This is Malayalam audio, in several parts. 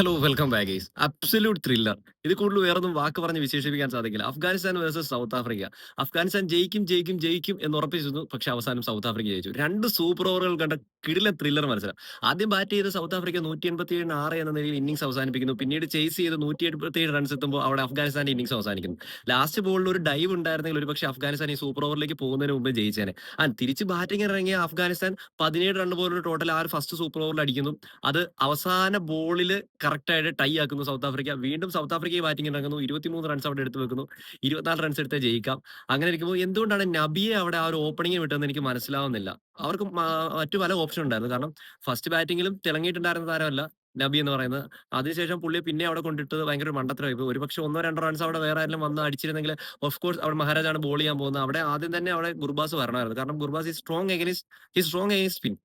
Hello welcome back is absolute thriller ഇത് കൂടുതൽ വേറൊന്നും വാക്ക് പറഞ്ഞ് വിശേഷിപ്പിക്കാൻ സാധിക്കില്ല. Afghanistan versus South Africa Afghanistan ജയിക്കും ജയിക്കും ജയിക്കും എന്ന് ഉറപ്പിച്ചിരുന്നു. പക്ഷെ അവസാനം സൗത്ത് ആഫ്രിക്ക ജയിച്ചു. രണ്ട് സൂപ്പർ ഓവറുകൾ കണ്ട കിടില ത്രില്ലർ മത്സരം. ആദ്യം ബാറ്റ് ചെയ്ത സൗത്ത് ആഫ്രിക്ക നൂറ്റി എൺപത്തി ആറ് എന്ന നിലയിൽ ഇന്നിംഗ്സ് അവസാനിപ്പിക്കുന്നു. പിന്നീട് ചേസ് ചെയ്ത് നൂറ്റി എൺപത്തി ഏഴ് റൺസ് എത്തുമ്പോൾ അവിടെ അഫ്ഗാനിസ്ഥാന്റെ ഇന്നിംഗ്സ് അവസാനിക്കുന്നു. ലാസ്റ്റ് ബോളിൽ ഒരു ഡൈവ് ഉണ്ടായിരുന്നെങ്കിൽ ഒരു പക്ഷേ അഫ്ഗാനിസ്ഥാൻ ഈ സൂപ്പർ ഓവറിലേക്ക് പോകുന്നതിന് മുമ്പ് ജയിച്ചേനെ. ആ തിരിച്ച് ബാറ്റിംഗ് ഇറങ്ങിയ അഫ്ഗാനിസ്ഥാൻ പതിനേഴ് റൺ പോലുള്ള ടോട്ടൽ ആ ഒരു ഫസ്റ്റ് സൂപ്പർ ഓവറിൽ അടിക്കുന്നു. അത് അവസാന ബോളിൽ കറക്റ്റായിട്ട് ടൈ ആക്കുന്നു സൗത്ത് ആഫ്രിക്ക. വീണ്ടും സൗത്ത് ആഫ്രിക്കയെ ബാറ്റിംഗ് ഇറങ്ങുന്നു. ഇരുപത്തിമൂന്ന് റൺസ് അവിടെ എടുത്ത് വെക്കുന്നു. ഇരുപത്തിനാല് റൺസ് എടുത്ത് ജയിക്കാം. അങ്ങനെ ഇരിക്കുമ്പോൾ എന്തുകൊണ്ടാണ് നബിയെ അവിടെ ആ ഒരു ഓപ്പണിംഗ് വിട്ടതെന്ന് എനിക്ക് മനസ്സിലാവുന്നില്ല. അവർക്ക് മറ്റു പല ഓപ്ഷൻ ഉണ്ടായിരുന്നു. കാരണം ഫസ്റ്റ് ബാറ്റിംഗിലും തിളങ്ങിയിട്ടുണ്ടായിരുന്ന താരമല്ല നബി എന്ന് പറയുന്നത്. അതിനുശേഷം പുള്ളി പിന്നെ അവിടെ കൊണ്ടിട്ടത് ഭയങ്കര ഒരു മണ്ടത്തരമായി പോയി. ഒരുപക്ഷെ ഒന്നോ രണ്ടോ റൺസ് അവിടെ വേറെ ആരെങ്കിലും വന്ന് അടിച്ചിരുന്നെങ്കിൽ ഓഫ് കോഴ്സ് അവിടെ മഹാരാജാണ് ബോൾ ചെയ്യാൻ പോകുന്നത്. അവിടെ ആദ്യം തന്നെ അവിടെ ഗുർബാസ് വരണമായിരുന്നു. കാരണം ഗുർബാസ് ഈ സ്ട്രോങ് എഗനിസ്റ്റ് ഈ സ്ട്രോങ് എഗനിസ്റ്റ് സ്പിൻ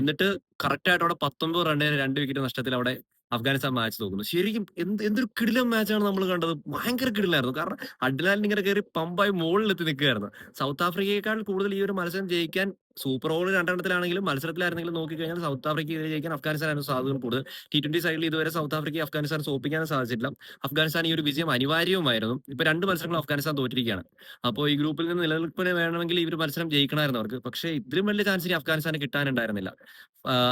എന്നിട്ട് കറക്റ്റ് ആയിട്ട് അവിടെ പത്തൊമ്പത് റണ്ണിന് രണ്ട് വിക്കറ്റ് നഷ്ടത്തിൽ അവിടെ അഫ്ഗാനിസ്ഥാൻ മാച്ച് നോക്കുന്നു. ശരിക്കും എന്ത് എന്തൊരു കിടിലം മാച്ചാണ് നമ്മൾ കണ്ടത്. ഭയങ്കര കിടിലായിരുന്നു. കാരണം അഡ്ലാലിന് ഇങ്ങനെ കയറി പമ്പായി മുകളിലെത്തി നിൽക്കുകയായിരുന്നു. സൗത്ത് ആഫ്രിക്കയേക്കാൾ കൂടുതൽ ഈ ഒരു മത്സരം ജയിക്കാൻ സൂപ്പർ ഓവർ രണ്ടെണ്ണത്തിലാണെങ്കിലും മത്സരത്തിലായിരുന്നെങ്കിലും നോക്കിക്കഴിഞ്ഞാൽ സൗത്ത് ആഫ്രിക്ക ജയിക്കാൻ അഫ്ഗാനിസ്ഥാനാണ് സാധ്യത കൂടുതൽ. ടി ട്വന്റി സൈഡിൽ ഇതുവരെ സൗത്ത് ആഫ്രിക്ക അഫ്ഗാനിസ്ഥാൻ സോപ്പിക്കാൻ സാധിച്ചിട്ടില്ല. അഫ്ഗാനിസ്ഥാൻ ഈ ഒരു വിജയം അനിവാര്യവുമായിരുന്നു. ഇപ്പൊ രണ്ട് മത്സരങ്ങൾ അഫ്ഗാനിസ്ഥാൻ തോറ്റിരിക്കുകയാണ്. അപ്പോൾ ഈ ഗ്രൂപ്പിൽ നിന്ന് നിലനിൽപ്പിന് വേണമെങ്കിൽ ഈ ഒരു മത്സരം ജയിക്കണമായിരുന്നു അവർക്ക്. പക്ഷേ ഇതിലും വലിയ ചാൻസ് ഇനി അഫ്ഗാനിസ്ഥാന് കിട്ടാനുണ്ടായിരുന്നില്ല.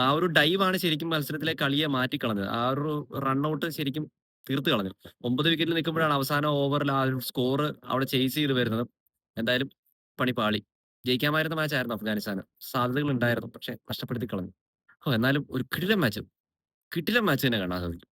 ആ ഒരു ഡൈവാണ് ശരിക്കും മത്സരത്തിലെ കളിയെ മാറ്റിക്കളഞ്ഞത്. ആ ഒരു റണ്ണൌട്ട് ശരിക്കും തീർത്ത് കളഞ്ഞു. ഒമ്പത് വിക്കറ്റിൽ നിൽക്കുമ്പോഴാണ് അവസാന ഓവറിൽ ആ ഒരു സ്കോർ അവിടെ ചേസ് ചെയ്ത് വരുന്നത്. എന്തായാലും പണി പാളി. ജയിക്കാമായിരുന്ന മാച്ച് ആയിരുന്നു അഫ്ഗാനിസ്ഥാന്. സാധ്യതകൾ ഉണ്ടായിരുന്നു പക്ഷെ നഷ്ടപ്പെടുത്തി കളഞ്ഞു. ഓ എന്നാലും ഒരു കിടിലം മാച്ച് കിടിലം മാച്ച് തന്നെ കാണാൻ സാധിക്കും.